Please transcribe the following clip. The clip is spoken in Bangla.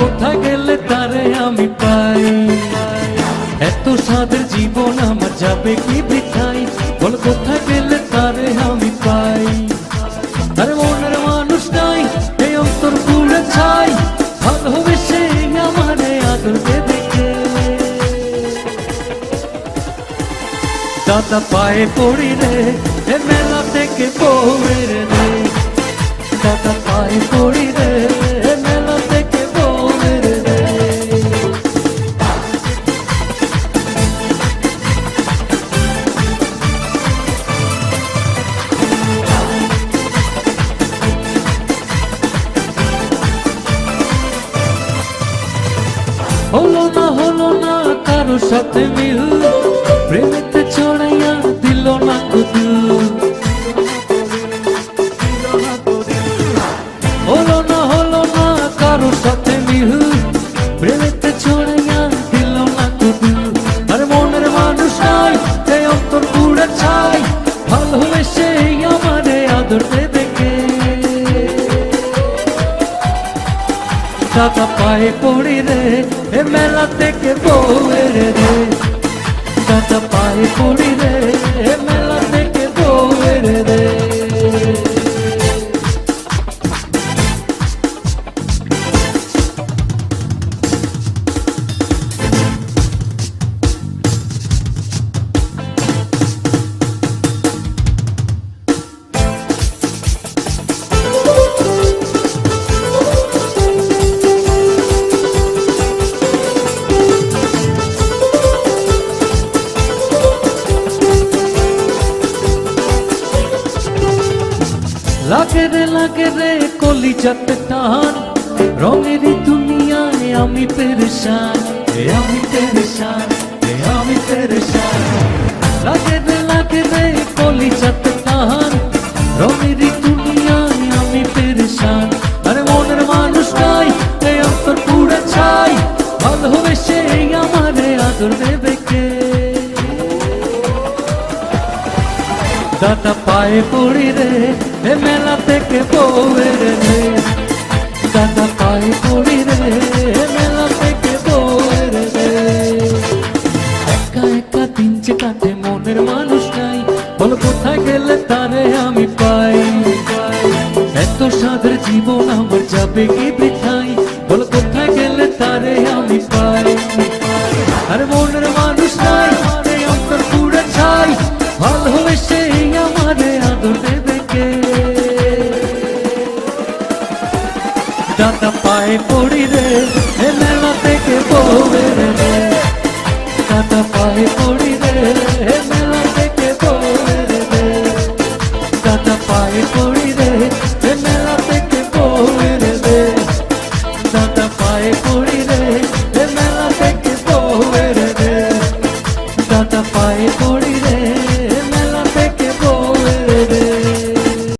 কোথায় গেলে তারে আমি পাই? এত সাদের জীবন আমার যাবে কি বৃথাই বল কোথায় গেলে তারে আমি পাই? আরে মনের মানুষ নাই, এই অন্তর পুরে ছাই। ভালোবেসে আমারে আদর দেখে। দাদা পায়ে পড়ি রে মেলা থেকে বউয়ের রে। দাদা পায়ে পড়ি কারও সাথে মিল, প্রেমেতে ছড়াইয়া দিল না কুদু হলো না হলো না কারও সাথে মিল, প্রেমেতে ছড়াইয়া দিল না আর মনের মানুষ নাই এই অন্তর আমারে আদর দেখে দাদা পায়ে পড়ি রে এ মেলা থেকে বউয়ের রে? দাদা পায়ে পড়ি রে লাগে রে লাগে রে কলি যাতে টান রঙেরই দুনিয়ায় আমি পেরেশান, এ আমি পেরেশান, এ আমি পেরেশান। লাগে রে লাগে রে কলি যাতে টান রঙেরই দুনিয়ায় আমি পেরেশান। আরে মনের মানুষ নাই এই অন্তর পুরে ছাই ভালোবেসে আমারে দাদা পায়ে পড়ি রে, এ মেলা থেকে বউয়ের রে দাদা পায়ে পড়ি রে, এ মেলা থেকে বউয়ের রে একা একা দিন কাটে মনের মানুষ নাই, বল কোথায় গেলে তারে আমি পাই? এত সাদের জীবন আমার যাবে কি দাদা পায়ে পড়ি রে, এ মেলা থেকে বউয়ের রে। দাদা পায়ে পড়ি রে, এ মেলা থেকে বউয়ের রে। দাদা পায়ে পড়ি রে, এ মেলা থেকে বউয়ের